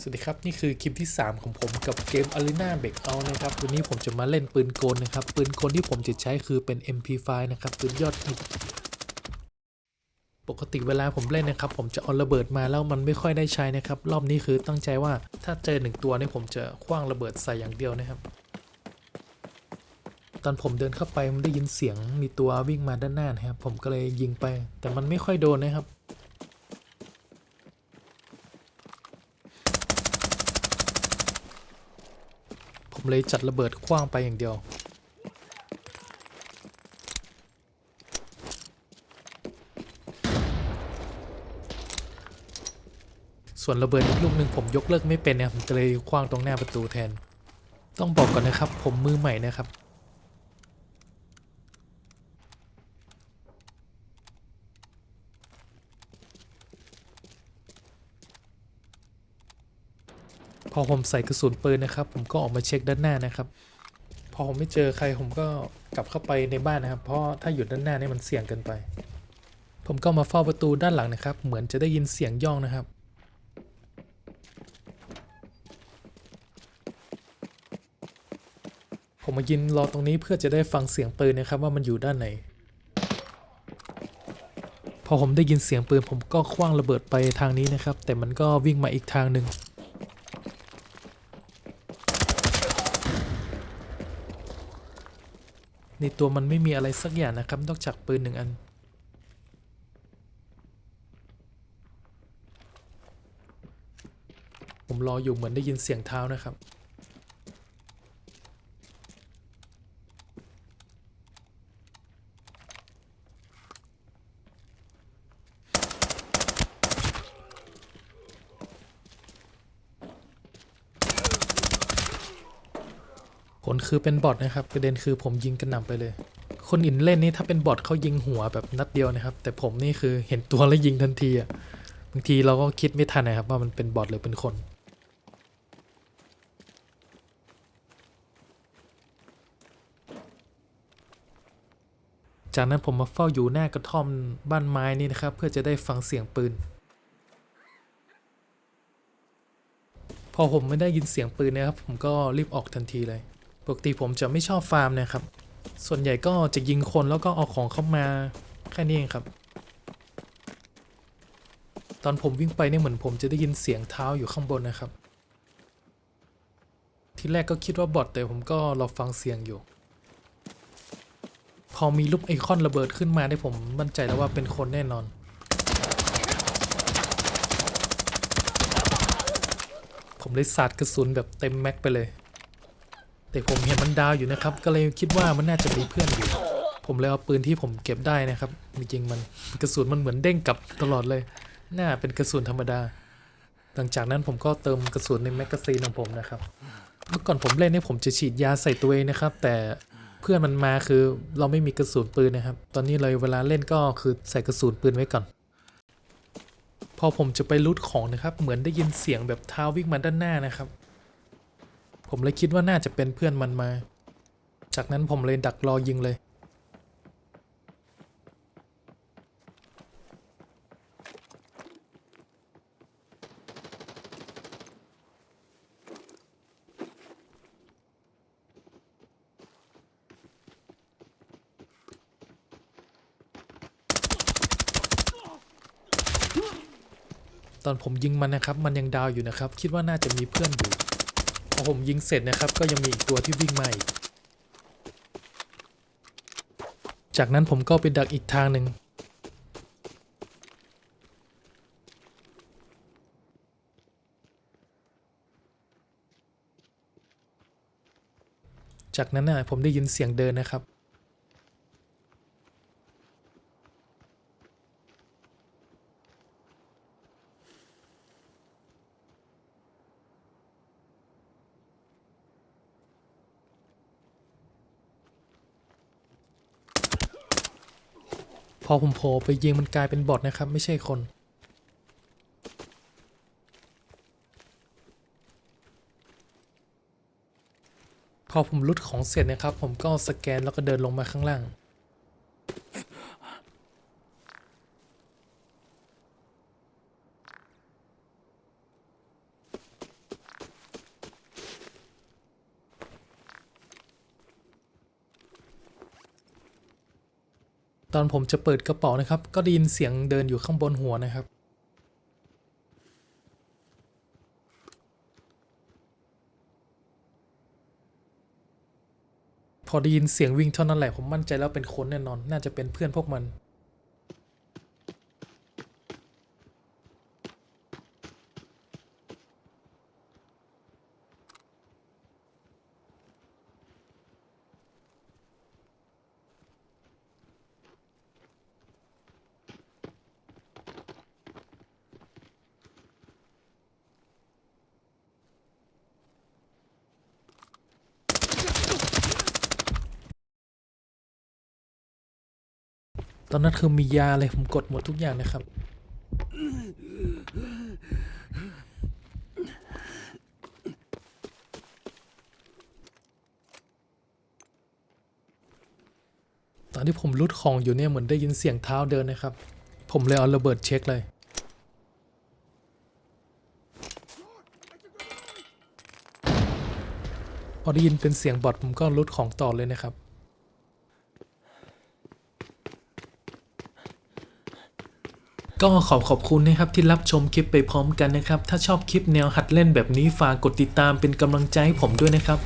สวัสดีครับ นี่คือคลิปที่ 3 ของผมกับเกม Arena Breakout นะครับ วันนี้ผมจะมาเล่นปืนกลนะครับ ปืนกลที่ผมจะใช้คือเป็น MP5 นะครับ ปืนยอดฮิตปกติเวลาผมเล่นนะครับ ผมจะเอาระเบิดมาแล้วมันไม่ค่อยได้ใช้นะครับ รอบนี้คือตั้งใจว่าถ้าเจอหนึ่งตัวเนี่ยผมจะคว้างระเบิดใส่อย่างเดียวนะครับ ตอนผมเดินเข้าไปมันได้ยินเสียงมีตัววิ่งมาด้านหน้านะครับผมก็เลยยิงไป แต่มันไม่ค่อยโดนนะครับ เลยจัดระเบิดคว้างไปอย่างเดียว ส่วนระเบิดอีกลูกหนึ่งผมยกเลิกไม่เป็นเนี่ยผมเลยคว้างตรงหน้าประตูแทน ต้องบอกก่อนนะครับ ผมมือใหม่นะครับ อผมใส่กระสุนปืนนะครับ ผมก็ออกมาเช็คด้านหน้านะครับ พอผมไม่เจอใครผมก็กลับเข้าไปในบ้านนะครับ เพราะถ้าอยู่ด้านหน้านี่มันเสี่ยงเกินไป ผมก็มาเฝ้าประตูด้านหลังนะครับ เหมือนจะได้ยินเสียงย่องนะครับผมมายืนรอตรงนี้เพื่อจะได้ฟังเสียงปืนนะครับว่ามันอยู่ด้านไหน พอผมได้ยินเสียงปืนผมก็คว้างระเบิดไปทางนี้นะครับ แต่มันก็วิ่งมาอีกทางหนึ่ง ในตัวมันไม่มีอะไรสักอย่างนะครับนอกจากปืนหนึ่งอัน ผมรออยู่เหมือนได้ยินเสียงเท้านะครับ ลคือเป็นบอทนะครับประเด็นคือผมยิงกระหน่ำไปเลย คนอินเล่นนี่ถ้าเป็นบอทเขายิงหัวแบบนัดเดียวนะครับ แต่ผมนี่คือเห็นตัวแล้วยิงทันทีอะบางทีเราก็คิดไม่ทันนะครับว่ามันเป็นบอทหรือเป็นคนจากนั้นผมมาเฝ้าอยู่หน้ากระท่อมบ้านไม้นี่นะครับ เพื่อจะได้ฟังเสียงปืน พอผมไม่ได้ยินเสียงปืนนะครับ ผมก็รีบออกทันทีเลย ปกติผมจะไม่ชอบฟาร์มนะครับ ส่วนใหญ่ก็จะยิงคนแล้วก็เอาของเข้ามาแค่นี้เองครับ ตอนผมวิ่งไปเนี่ยเหมือนผมจะได้ยินเสียงเท้าอยู่ข้างบนนะครับ ทีแรกก็คิดว่าบอทแต่ผมก็รอฟังเสียงอยู่ พอมีรูปไอคอนระเบิดขึ้นมาได้ผมมั่นใจแล้วว่าเป็นคนแน่นอนผมเลยสาดกระสุนแบบเต็มแม็กไปเลย แต่ผมเห็นมันดาวอยู่นะครับ ก็เลยคิดว่ามันน่าจะมีเพื่อนอยู่ ผมเลยเอาปืนที่ผมเก็บได้นะครับ จริงๆมันกระสุนมันเหมือนเด้งกลับตลอดเลย น่าเป็นกระสุนธรรมดา หลังจากนั้นผมก็เติมกระสุนในแมกกาซีนของผมนะครับ เมื่อก่อนผมเล่นเนี่ยผมจะฉีดยาใส่ตัวเองนะครับ แต่เพื่อนมันมาคือเราไม่มีกระสุนปืนนะครับ ตอนนี้เลยเวลาเล่นก็คือใส่กระสุนปืนไว้ก่อน พอผมจะไปรูดของนะครับ เหมือนได้ยินเสียงแบบเท้าวิ่งมาด้านหน้านะครับ ผมเลยคิดว่าน่าจะเป็นเพื่อนมันมา จากนั้นผมเลยดักรอยิงเลย ตอนผมยิงมันนะครับ มันยังดาวอยู่นะครับ คิดว่าน่าจะมีเพื่อนอยู่ อผมยิงเสร็จนะครับ ก็ยังมีอีกตัวที่วิ่งมาอีกจากนั้นผมก็ไปดักอีกทางหนึ่งจากนั้นนะผมได้ยินเสียงเดินนะครับ พอผมโผล่ไปยิงมันกลายเป็นบอทนะครับ ไม่ใช่คน พอผมลุดของเสร็จนะครับ ผมก็สแกนแล้วก็เดินลงมาข้างล่าง ตอนผมจะเปิดกระเป๋านะครับ ก็ได้ยินเสียงเดินอยู่ข้างบนหัวนะครับ พอได้ยินเสียงวิ่งเท่านั้นแหละผมมั่นใจแล้วเป็นคนแน่นอน น่าจะเป็นเพื่อนพวกมัน ตอนนั้นคือมียาเลยผมกดหมดทุกอย่างนะครับ ตอนที่ผมรุดของอยู่เนี่ยเหมือนได้ยินเสียงเท้าเดินนะครับ ผมเลยเอาระเบิดเช็คเลยพอได้ยินเป็นเสียงบอทผมก็รุดของต่อเลยนะครับ ก็ขอขอบคุณนะครับที่รับชมคลิปไปพร้อมกันนะครับ ถ้าชอบคลิปแนวหัดเล่นแบบนี้ฝากกดติดตามเป็นกำลังใจให้ผมด้วยนะครับ